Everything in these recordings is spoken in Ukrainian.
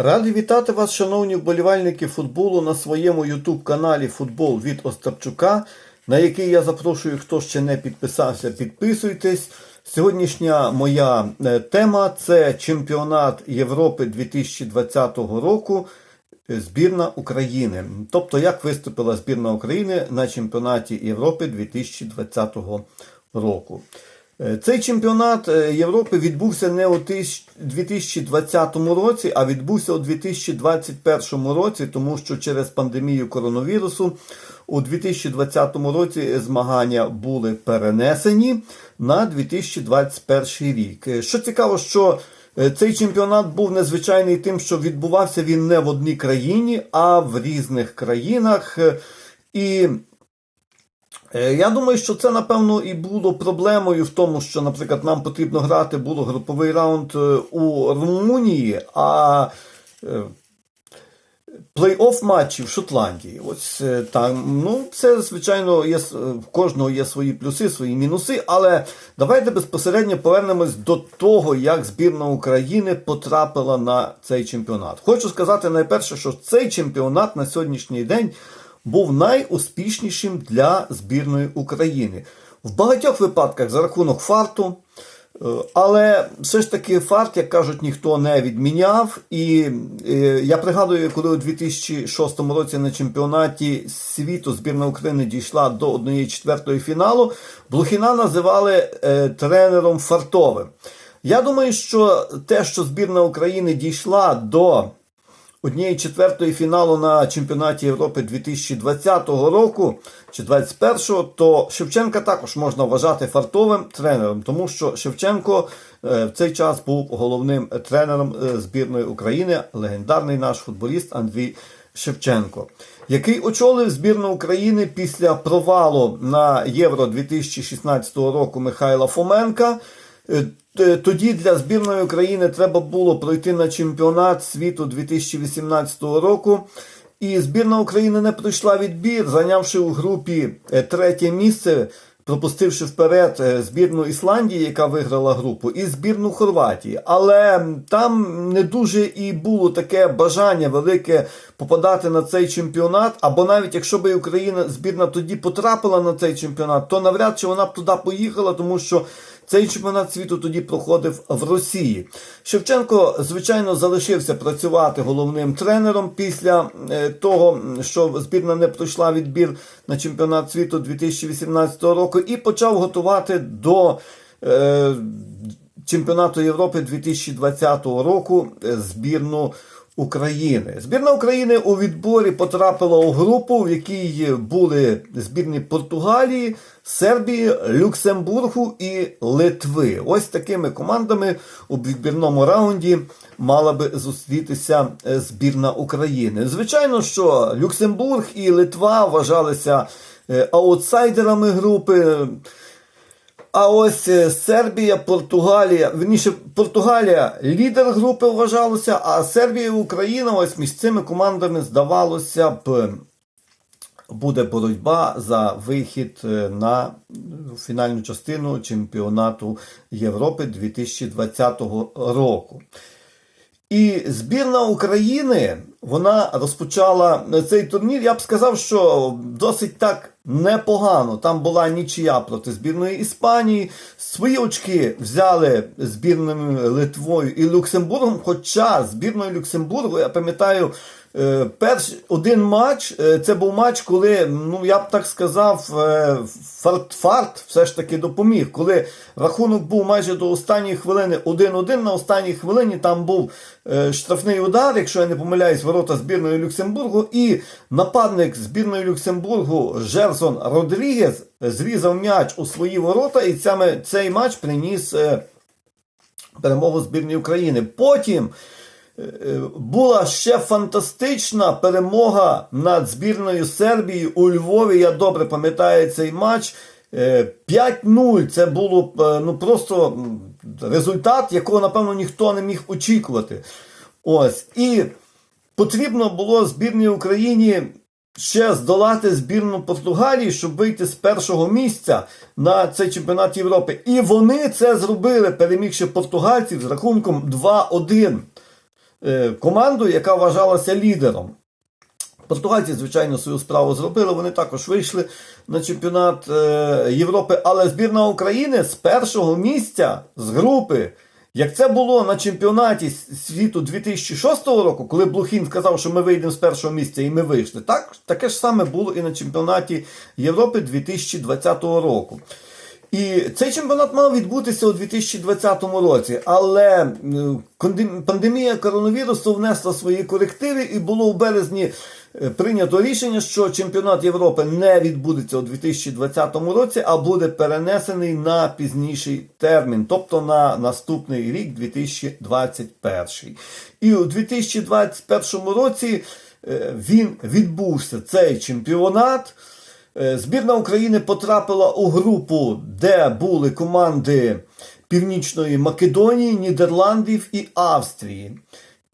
Радий вітати вас, шановні вболівальники футболу, на своєму YouTube каналі Футбол від Остапчука, на який я запрошую, хто ще не підписався, підписуйтесь. Сьогоднішня моя е, тема це чемпіонат Європи 2020 року. е, Збірна України. Тобто, як виступила збірна України на чемпіонаті Європи 2020 року. Е, Цей чемпіонат е, Європи відбувся не у тисяч- 2020 році, а відбувся у 2021 році, тому що через пандемію коронавірусу у 2020 році змагання були перенесені на 2021 рік. Е, Що цікаво, що цей чемпіонат був незвичайний тим, що відбувався він не в одній країні, а в різних країнах. І Я думаю, що це напевно і було проблемою в тому, що, наприклад, нам потрібно грати було груповий раунд е, у Румунії, а е, плей-офф матчі в Шотландії. Ось е, там. Ну, це, звичайно, є е, в кожного є свої плюси, свої мінуси. Але давайте безпосередньо повернемось до того, як збірна України потрапила на цей чемпіонат. Хочу сказати найперше, що цей чемпіонат на сьогоднішній день був найуспішнішим для збірної України. В багатьох випадках за рахунок фарту. Е, Але все ж таки фарт, як кажуть, ніхто не відміняв. І е, я пригадую, коли у 2006 році на чемпіонаті світу збірна України дійшла до 1-4 фіналу, Блохіна називали е, тренером фартовим. Я думаю, що те, що збірна України дійшла до однієї четвертої фіналу на чемпіонаті Європи 2020 року чи 2021, то Шевченка також можна вважати фартовим тренером, тому що Шевченко е, в цей час був головним тренером е, збірної України, легендарний наш футболіст Андрій Шевченко, який очолив збірну України після провалу на Євро 2016 року Михайла Фоменка. Е, т- Тоді для збірної України треба було пройти на чемпіонат світу 2018 року. І збірна України не пройшла відбір, зайнявши у групі е, третє місце, пропустивши вперед е, збірну Ісландії, яка виграла групу, і збірну Хорватії. Але там не дуже і було таке бажання велике попадати на цей чемпіонат. Або навіть якщо би Україна збірна тоді потрапила на цей чемпіонат, то навряд чи вона б туди поїхала, тому що цей чемпіонат світу тоді проходив в Росії. Шевченко, звичайно, залишився працювати головним тренером після е, того, що збірна не пройшла відбір на чемпіонат світу 2018 року, і почав готувати до е, чемпіонату Європи 2020 року е, збірну. України. Збірна України у відборі потрапила у групу, в якій були збірні Португалії, Сербії, Люксембургу і Литви. Ось такими командами у відбірному раунді мала би зустрітися е, збірна України. Звичайно, що Люксембург і Литва вважалися е, аутсайдерами групи. А ось е, Сербія, Португалія, верніше, Португалія лідер групи вважалося, а Сербія і Україна ось між цими командами здавалося б. Буде боротьба за вихід е, на фінальну частину чемпіонату Європи 2020 року. І збірна України вона розпочала цей турнір. Я б сказав, що досить так непогано. Там була нічия проти збірної Іспанії. Свої очки взяли збірними Литвою і Люксембургом. Хоча збірною Люксембургу, я пам'ятаю, е, перший один матч е, це був матч, коли, ну я б так сказав, е, фарт, фарт все ж таки допоміг. Коли рахунок був майже до останньої хвилини 1-1, на останній хвилині там був е, штрафний удар, якщо я не помиляюсь, ворота збірної Люксембургу, і нападник збірної Люксембургу Жерсон Родрігес зрізав м'яч у свої ворота, і цей матч приніс е, перемогу збірної України. Потім е, була ще фантастична перемога над збірною Сербії у Львові. Я добре пам'ятаю цей матч. Е, 5-0 це було е, ну просто результат, якого, напевно, ніхто не міг очікувати. Ось. І потрібно було збірній Україні ще здолати збірну Португалії, щоб вийти з першого місця на цей чемпіонат Європи. І вони це зробили, перемігши португальців з рахунком 2-1. Е, команду, яка вважалася лідером. Португальці, звичайно, свою справу зробили. Вони також вийшли на чемпіонат е, Європи. Але збірна України з першого місця з групи, як це було на чемпіонаті світу 2006 року, коли Блухін сказав, що ми вийдемо з першого місця і ми вийшли. Так, таке ж саме було і на чемпіонаті Європи 2020 року. І цей чемпіонат мав відбутися у 2020 році, але е, пандемія коронавірусу внесла свої корективи, і було в березні е, прийнято рішення, що чемпіонат Європи не відбудеться у 2020 році, а буде перенесений на пізніший термін, тобто на наступний рік, 2021. І у 2021 році е, він відбувся цей чемпіонат. Е, Збірна України потрапила у групу, де були команди Північної Македонії, Нідерландів і Австрії.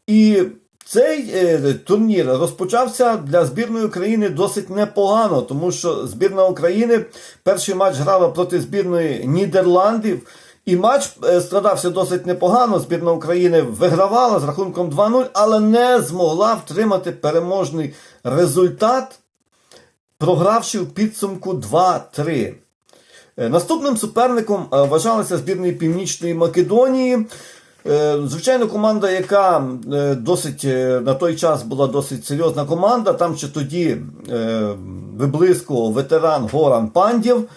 І цей е, турнір розпочався для збірної України досить непогано, тому що збірна України перший матч грала проти збірної Нідерландів. І матч е, складався досить непогано. Збірна України вигравала з рахунком 2-0, але не змогла втримати переможний результат програвши в підсумку 2-3. Е, Наступним суперником е, вважалася збірної Північної Македонії. Е, Звичайно, команда, яка досить на той час була досить серйозна команда. Там ще тоді виблискував ветеран Горан Пандєв.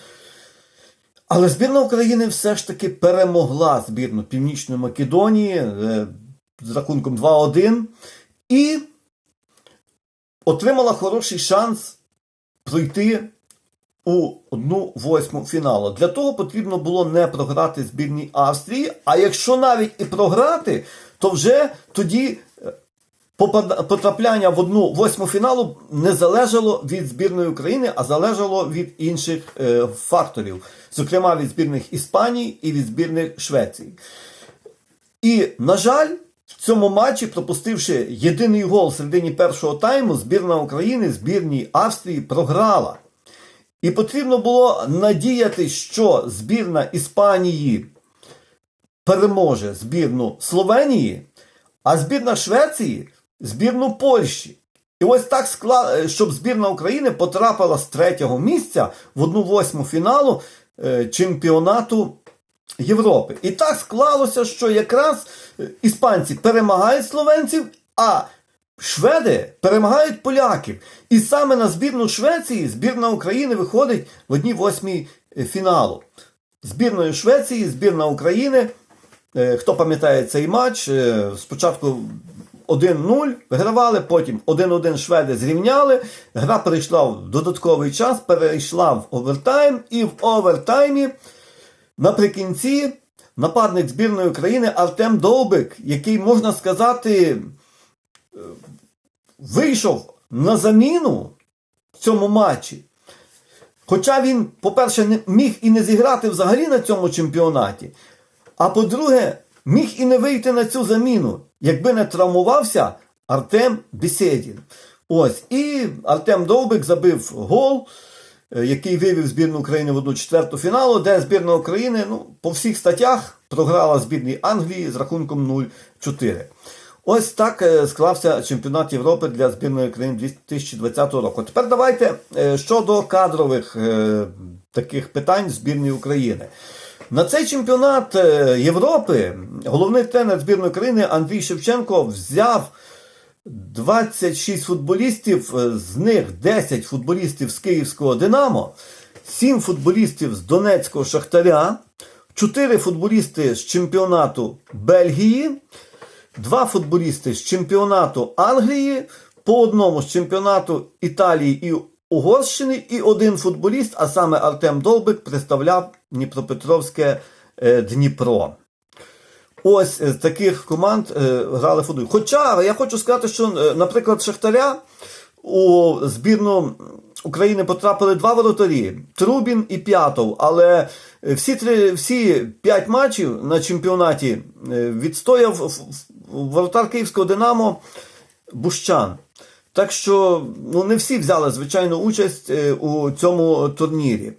Але збірна України все ж таки перемогла збірну Північної Македонії з рахунком 2-1 і отримала хороший шанс пройти у одну восьму фіналу. Для того потрібно було не програти збірній Австрії. А якщо навіть і програти, то вже тоді е, потрапляння в одну восьму фіналу не залежало від збірної України, а залежало від інших е, факторів, зокрема від збірних Іспанії і від збірних Швеції. І, на жаль, в цьому матчі, пропустивши єдиний гол в середині першого тайму, збірна України збірній Австрії програла. І потрібно було надіяти, що збірна Іспанії переможе збірну Словенії, а збірна Швеції збірну Польщі. І ось так склад, щоб збірна України потрапила з третього місця в одну восьму фіналу е, чемпіонату Європи. І так склалося, що якраз е, іспанці перемагають словенців, а шведи перемагають поляків. І саме на збірну Швеції збірна України виходить в одній восьмій е, фіналу. Збірною Швеції, збірна України. Е, Хто пам'ятає цей матч? Спочатку 1-0 вигравали, потім 1-1 шведи зрівняли. Гра перейшла в додатковий час, перейшла в овертайм, і в овертаймі наприкінці нападник збірної України Артем Довбик, який, можна сказати, е, вийшов на заміну в цьому матчі. Хоча він, по-перше, міг і не зіграти взагалі на цьому чемпіонаті. А по-друге, міг і не вийти на цю заміну, якби не травмувався Артем Бесєдін. Ось, і Артем Довбик забив гол, який вивів збірну України в одну четверту фіналу, де збірна України ну, по всіх статтях програла збірній Англії з рахунком 0-4. Ось так е, склався чемпіонат Європи для збірної країни 2020 року. Тепер давайте е, щодо кадрових е, таких питань збірної України. На цей чемпіонат е, Європи головний тренер збірної країни Андрій Шевченко взяв 26 футболістів, е, з них 10 футболістів з Київського Динамо, 7 футболістів з Донецького Шахтаря, 4 футболісти з чемпіонату Бельгії, 2 футболісти з чемпіонату Англії, по одному з чемпіонату Італії і Угорщини, і один футболіст, а саме Артем Довбик, представляв Дніпропетровське е, Дніпро. Ось з таких команд е, грали футбол. Хоча я хочу сказати, що, е, наприклад, Шахтаря у збірну України потрапили два воротарі Трубін і П'ятов. Але е, всі, три, всі п'ять матчів на чемпіонаті е, відстояв воротар Київського Динамо Бущан. Так що ну, не всі взяли, звичайно, участь е, у цьому турнірі.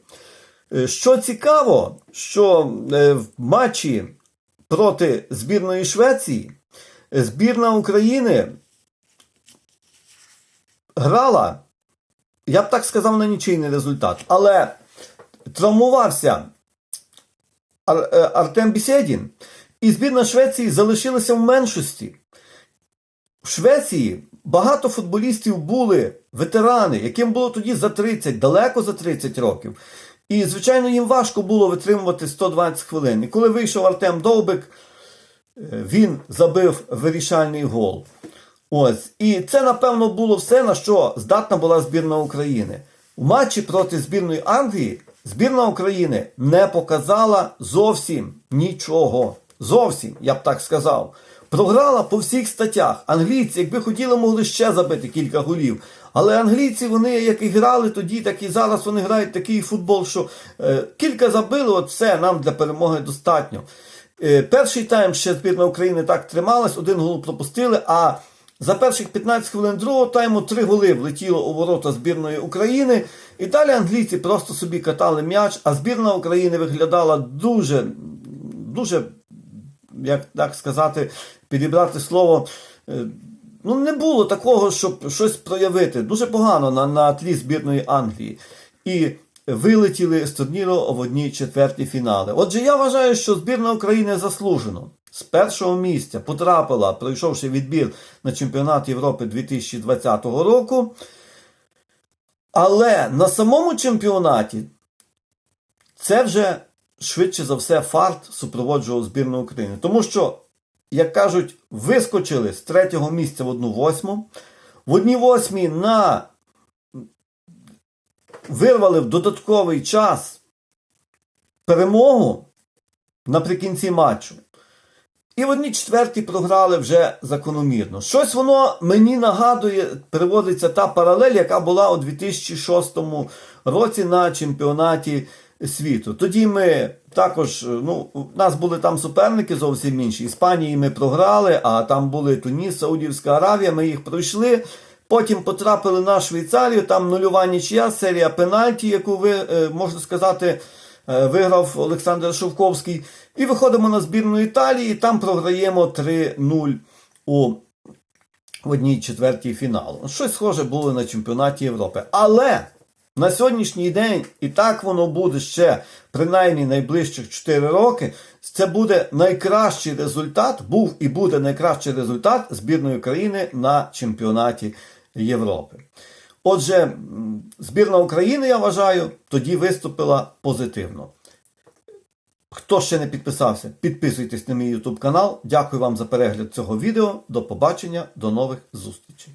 Е, Що цікаво, що е, в матчі проти збірної Швеції збірна України грала, я б так сказав, на нічийний результат. Але травмувався Ар- е, Артем Бісєдін, і збірна Швеції залишилася в меншості. В Швеції багато футболістів були ветерани, яким було тоді за 30, далеко за 30 років. І, звичайно, їм важко було витримувати 120 хвилин. І коли вийшов Артем Довбик, е, він забив вирішальний гол. Ось. І це, напевно, було все, на що здатна була збірна України. У матчі проти збірної Англії збірна України не показала зовсім нічого. Зовсім, я б так сказав. Програла по всіх статтях. Англійці, якби хотіли, могли ще забити кілька голів. Але англійці, вони як і грали тоді, так і зараз вони грають такий футбол, що е, кілька забили, от все, нам для перемоги достатньо. Е, перший тайм ще збірна України так трималась, один гол пропустили, а за перших 15 хвилин другого тайму три голи влетіло у ворота збірної України. І далі англійці просто собі катали м'яч, а збірна України виглядала дуже, дуже, як так сказати, підібрати слово. Ну, не було такого, щоб щось проявити. Дуже погано на, на тлі збірної Англії. І вилетіли з турніру в одні четверті фінали. Отже, я вважаю, що збірна України заслужено з першого місця потрапила, пройшовши відбір на чемпіонат Європи 2020 року. Але на самому чемпіонаті це вже швидше за все фарт супроводжував збірну України. Тому що, як кажуть, вискочили з третього місця в одну восьму. В одній восьмій на вирвали в додатковий час перемогу наприкінці матчу. І в одній четвертій програли вже закономірно. Щось воно мені нагадує, приводиться та паралель, яка була у 2006 році на чемпіонаті світу. Тоді ми також, ну, у нас були там суперники зовсім інші. Іспанії ми програли, а там були Туніс, Саудівська Аравія, ми їх пройшли. Потім потрапили на Швейцарію, там нульова нічия, серія пенальті, яку ви, е, можна сказати, е, виграв Олександр Шовковський. І виходимо на збірну Італії, там програємо 3-0 у в одній четвертій фіналу. Щось схоже було на чемпіонаті Європи. Але на сьогоднішній день, і так воно буде ще принаймні найближчих 4 роки. Це буде найкращий результат, був і буде найкращий результат збірної країни на чемпіонаті Європи. Отже, збірна України, я вважаю, тоді виступила позитивно. Хто ще не підписався, підписуйтесь на мій YouTube канал. Дякую вам за перегляд цього відео. До побачення, до нових зустрічей.